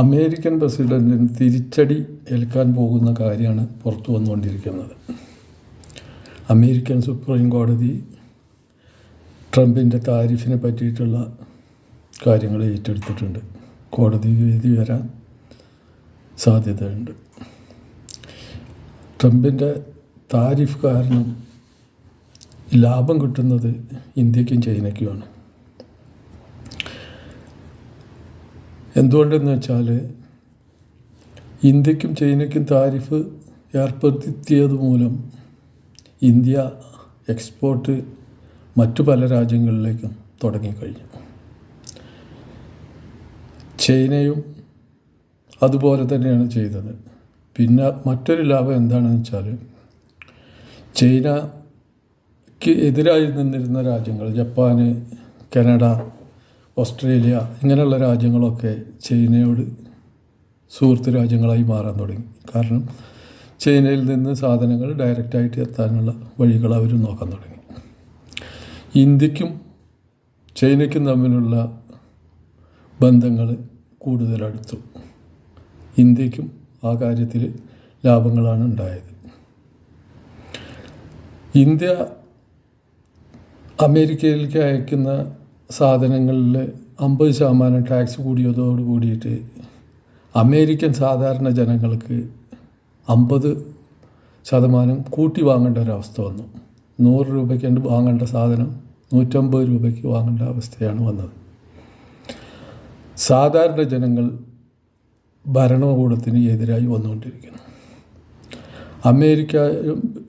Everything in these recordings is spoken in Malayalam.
അമേരിക്കൻ പ്രസിഡന്റിന് തിരിച്ചടി ഏൽക്കാൻ പോകുന്ന കാര്യമാണ് പുറത്തു വന്നുകൊണ്ടിരിക്കുന്നത്. അമേരിക്കൻ സുപ്രീം കോടതി ട്രംപിന്റെ താരിഫിനെ പറ്റിയിട്ടുള്ള കാര്യങ്ങൾ ഏറ്റെടുത്തിട്ടുണ്ട്. കോടതി വിധി വരാൻ സാധ്യതയുണ്ട്. ട്രംപിന്റെ താരിഫ് കാരണം ലാഭം കിട്ടുന്നത് ഇന്ത്യക്കും ചൈനയ്ക്കുമാണ്. എന്തുകൊണ്ടെന്ന് വെച്ചാൽ ഇന്ത്യക്കും ചൈനയ്ക്കും താരിഫ് ഏർപ്പെടുത്തിയത് മൂലം ഇന്ത്യ എക്സ്പോർട്ട് മറ്റു പല രാജ്യങ്ങളിലേക്കും തുടങ്ങിക്കഴിഞ്ഞു. ചൈനയും അതുപോലെ തന്നെയാണ് ചെയ്തത്. പിന്നെ മറ്റൊരു ലാഭം എന്താണെന്ന് വെച്ചാൽ ചൈനയ്ക്ക് എതിരായി നിന്നിരുന്ന രാജ്യങ്ങൾ ജപ്പാന് കാനഡ ഓസ്ട്രേലിയ ഇങ്ങനെയുള്ള രാജ്യങ്ങളൊക്കെ ചൈനയോട് സുഹൃത്ത് രാജ്യങ്ങളായി മാറാൻ തുടങ്ങി. കാരണം ചൈനയിൽ നിന്ന് സാധനങ്ങൾ ഡയറക്റ്റായിട്ട് എത്താനുള്ള വഴികൾ അവർ നോക്കാൻ തുടങ്ങി. ഇന്ത്യക്കും ചൈനയ്ക്കും തമ്മിലുള്ള ബന്ധങ്ങൾ കൂടുതൽ അടുത്തു. ഇന്ത്യക്കും ആ കാര്യത്തിൽ ലാഭങ്ങളാണ് ഉണ്ടായത്. ഇന്ത്യ അമേരിക്കയിലേക്ക് അയക്കുന്ന സാധനങ്ങളിൽ അമ്പത് ശതമാനം ടാക്സ് കൂടിയതോട് കൂടിയിട്ട് അമേരിക്കൻ സാധാരണ ജനങ്ങൾക്ക് അമ്പത് ശതമാനം കൂട്ടി വാങ്ങേണ്ട ഒരവസ്ഥ വന്നു. നൂറ് രൂപയ്ക്ക് വാങ്ങേണ്ട സാധനം? നൂറ്റമ്പത് രൂപയ്ക്ക് വാങ്ങേണ്ട അവസ്ഥയാണ് വന്നത്. സാധാരണ ജനങ്ങൾ ഭരണകൂടത്തിന് എതിരായി വന്നുകൊണ്ടിരിക്കുന്നു. അമേരിക്ക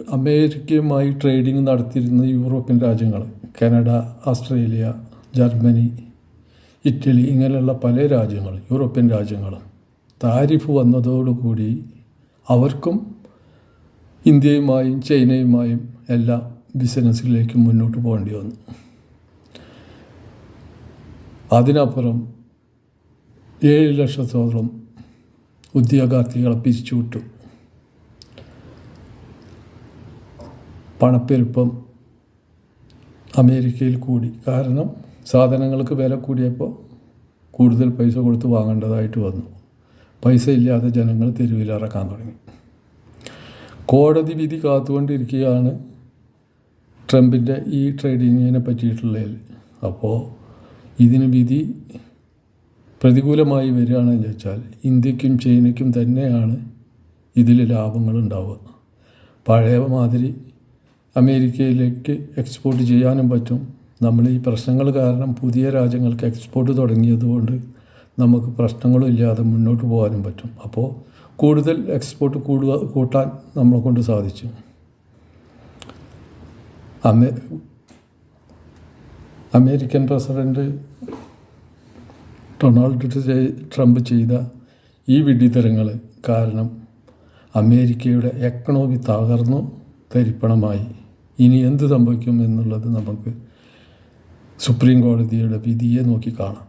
അമേരിക്കയുമായി ട്രേഡിംഗ് നടത്തിയിരുന്ന യൂറോപ്യൻ രാജ്യങ്ങൾ കാനഡ ഓസ്ട്രേലിയ ജർമ്മനി ഇറ്റലി ഇങ്ങനെയുള്ള പല രാജ്യങ്ങളും യൂറോപ്യൻ രാജ്യങ്ങൾ താരിഫ് വന്നതോടുകൂടി അവർക്കും ഇന്ത്യയുമായും ചൈനയുമായും എല്ലാ ബിസിനസ്സിലേക്ക് മുന്നോട്ട് പോകേണ്ടി വന്നു. അതിനപ്പുറം ഏഴ് ലക്ഷത്തോളം ഉദ്യോഗാർത്ഥികളെ പിരിച്ചുവിട്ടു. പണപ്പെരുപ്പം അമേരിക്കയിൽ കൂടി. കാരണം സാധനങ്ങൾക്ക് വില കൂടിയപ്പോൾ കൂടുതൽ പൈസ കൊടുത്ത് വാങ്ങേണ്ടതായിട്ട് വന്നു. പൈസ ഇല്ലാതെ ജനങ്ങൾ തെരുവിലിറക്കാൻ തുടങ്ങി. കോടതി വിധി കാത്തുകൊണ്ടിരിക്കുകയാണ് ട്രംപിന്റെ ഈ ട്രേഡിങ്ങിനെ പറ്റിയിട്ടുള്ളതിൽ. അപ്പോൾ ഇതിന് വിധി പ്രതികൂലമായി വരികയാണെന്ന് വെച്ചാൽ ഇന്ത്യക്കും ചൈനയ്ക്കും തന്നെയാണ് ഇതിൽ ലാഭങ്ങൾ ഉണ്ടാവുക. പഴയ മാതിരി അമേരിക്കയിലേക്ക് എക്സ്പോർട്ട് ചെയ്യാനും പറ്റും. നമ്മൾ ഈ പ്രശ്നങ്ങൾ കാരണം പുതിയ രാജ്യങ്ങൾക്ക് എക്സ്പോർട്ട് തുടങ്ങിയതുകൊണ്ട് നമുക്ക് പ്രശ്നങ്ങളും ഇല്ലാതെ മുന്നോട്ട് പോകാനും പറ്റും. അപ്പോൾ കൂടുതൽ എക്സ്പോർട്ട് കൂടുക കൂട്ടാൻ നമ്മളെ കൊണ്ട് സാധിച്ചു. അമേ അമേരിക്കൻ പ്രസിഡന്റ് ഡൊണാൾഡ് ട്രംപ് ചെയ്ത ഈ വിഡിതരങ്ങൾ കാരണം അമേരിക്കയുടെ എക്കണോമി തകർന്നു തരിപ്പണമായി. ഇനി എന്ത് സംഭവിക്കും എന്നുള്ളത് നമുക്ക് സുപ്രീം കോടതിയുടെ വിധിയെ നോക്കി കാണാം.